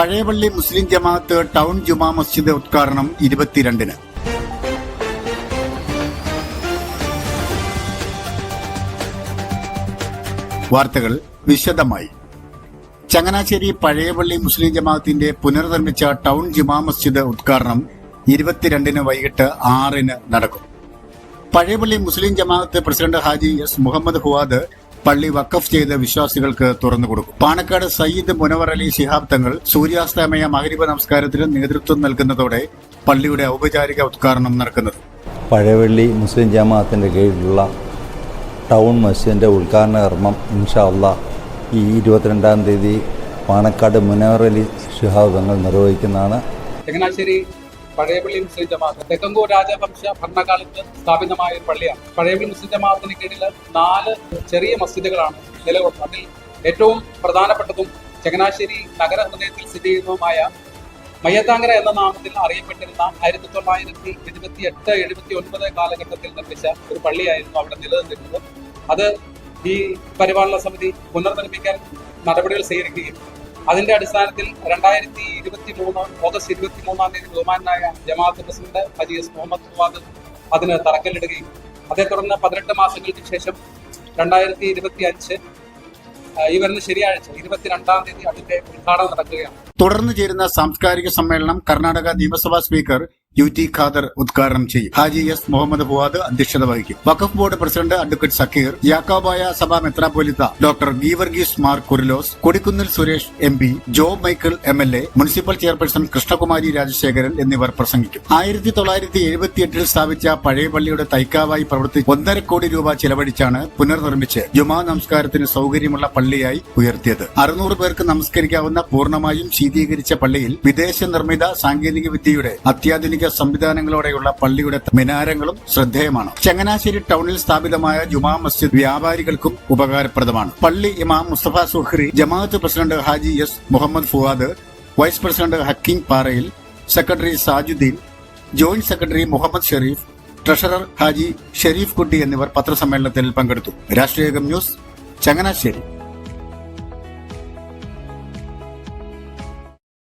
പഴയപള്ളി മുസ്ലിം ജമാഅത്ത് town Juma Masjid ഉദ്ഘാടനം ഇരുപത്തിരണ്ടിന്. വാർത്തകൾ വിശദമായി. ചങ്ങനാശ്ശേരി പഴയപള്ളി മുസ്ലിം ജമാഅത്തിന്റെ പുനർനിർമ്മിച്ച ടൗൺ ജുമാ മസ്ജിദ് ഉദ്ഘാടനം ഇരുപത്തിരണ്ടിന് വൈകിട്ട് ആറിന് നടക്കും. Pazhayapalli Muslim Jamaat president Haji S Muhammad Fuad പള്ളി വക്കഫ് ചെയ്ത് വിശ്വാസികൾക്ക് തുറന്നു കൊടുക്കും. പാണക്കാട് സയ്യിദ് മുനവർ അലി ശിഹാബ് തങ്ങൾ സൂര്യാസ്തമയ മഹരിബ നമസ്കാരത്തിന് നേതൃത്വം നൽകുന്നതോടെ പള്ളിയുടെ ഔപചാരിക ഉദ്ഘാടനം നടക്കുന്നത്. പഴയവള്ളി മുസ്ലിം ജമാഅത്തിന്റെ കീഴിലുള്ള ടൗൺ മസ്ജിദിന്റെ ഉദ്ഘാടന കർമ്മം ഇൻഷാ അള്ളാ ഈ ഇരുപത്തിരണ്ടാം തീയതി പാണക്കാട് മുനവർ അലി ശിഹാബ് തങ്ങൾ നിർവഹിക്കുന്നതാണ്. ചങ്ങനാശ്ശേരി പഴയപള്ളി മുസ്ലിം ജമാഅത്ത്. തെക്കങ്കൂർ രാജവംശ ഭരണകാലത്ത് സ്ഥാപിതമായ ഒരു പള്ളിയാണ്. പഴയപള്ളി മുസ്ലിം ജമാഅത്തിന് കീഴിൽ നാല് ചെറിയ മസ്ജിദുകളാണ് നിലകൊള്ളുന്നത് അതിൽ ഏറ്റവും പ്രധാനപ്പെട്ടതും ചങ്ങനാശ്ശേരി നഗര ഹൃദയത്തിൽ സ്ഥിതി ചെയ്യുന്നതുമായ മയ്യത്താങ്കര എന്ന നാമത്തിൽ അറിയപ്പെട്ടിരുന്ന ആയിരത്തി തൊള്ളായിരത്തി എഴുപത്തി എട്ട് എഴുപത്തി ഒൻപത് കാലഘട്ടത്തിൽ നിർമ്മിച്ച ഒരു പള്ളിയായിരുന്നു അവിടെ നിലനിന്നിരുന്നത്. അത് ഈ പരിപാലന സമിതി പുനർനിർമ്മിക്കാൻ നടപടികൾ സ്വീകരിക്കുകയും അതിന്റെ അടിസ്ഥാനത്തിൽ രണ്ടായിരത്തി ഇരുപത്തി മൂന്ന് ഓഗസ്റ്റ് ഇരുപത്തി മൂന്നാം തീയതി ബഹുമാനായ ജമാഅത്ത് പ്രസിഡന്റ് ഹജി എസ് മുഹമ്മദ് ഫവാദ് അതിന് തറക്കല്ലിടുകയും അതേ തുടർന്ന് പതിനെട്ട് മാസങ്ങൾക്ക് ശേഷം രണ്ടായിരത്തി ഇരുപത്തി അഞ്ച് ഈ വരുന്ന ശനിയാഴ്ച ഇരുപത്തിരണ്ടാം തീയതി അതിന്റെ ഉദ്ഘാടനം നടക്കുകയാണ്. തുടർന്ന് ചേരുന്ന സാംസ്കാരിക സമ്മേളനം കർണാടക നിയമസഭാ സ്പീക്കർ യു ടി ഖാദർ ഉദ്ഘാടനം ചെയ്യും. ഹാജി എസ് മുഹമ്മദ് ഫുവാദ് അധ്യക്ഷത വഹിക്കും. Waqf board president advocate Zakir Yakobaya Sabha Metropolitha doctor Geevarghese Mar Kurilos Kodikunnil Suresh M P Jo Michael M L A municipal chairperson Krishnakumari Rajasekharan എന്നിവർ പ്രസംഗിക്കും. ആയിരത്തി തൊള്ളായിരത്തി എഴുപത്തിയെട്ടിൽ സ്ഥാപിച്ച പഴയ പള്ളിയുടെ തൈക്കാവായി പ്രവർത്തി ഒന്നര കോടി രൂപ ചെലവഴിച്ചാണ് പുനർനിർമ്മിച്ച് ജുമാ നമസ്കാരത്തിന് സൗകര്യമുള്ള പള്ളിയായി ഉയർത്തിയത്. അറുന്നൂറ് പേർക്ക് നമസ്കരിക്കാവുന്ന പൂർണമായും ശീതീകരിച്ച പള്ളിയിൽ വിദേശ നിർമ്മിത സാങ്കേതിക വിദ്യയുടെ അത്യാധുനിക സംവിധാനങ്ങളോടെയുള്ള പള്ളിയുടെ മിനാരങ്ങളും ശ്രദ്ധേയമാണ്. ചങ്ങനാശ്ശേരി ടൗണിൽ സ്ഥാപിതമായ ജുമാ മസ്ജിദ് വ്യാപാരികൾക്കും ഉപകാരപ്രദമാണ്. പള്ളി ഇമാം Mustafa Suhri Jamaat president Haji S Muhammad Fuad vice president Hakeem Parayil secretary Sajuddeen joint secretary Muhammad Sharif treasurer Haji Sharif Kutty എന്നിവർ പത്രസമ്മേളനത്തിൽ പങ്കെടുത്തു. രാഷ്ട്രീയകം ന്യൂസ് ചങ്ങനാശ്ശേരി.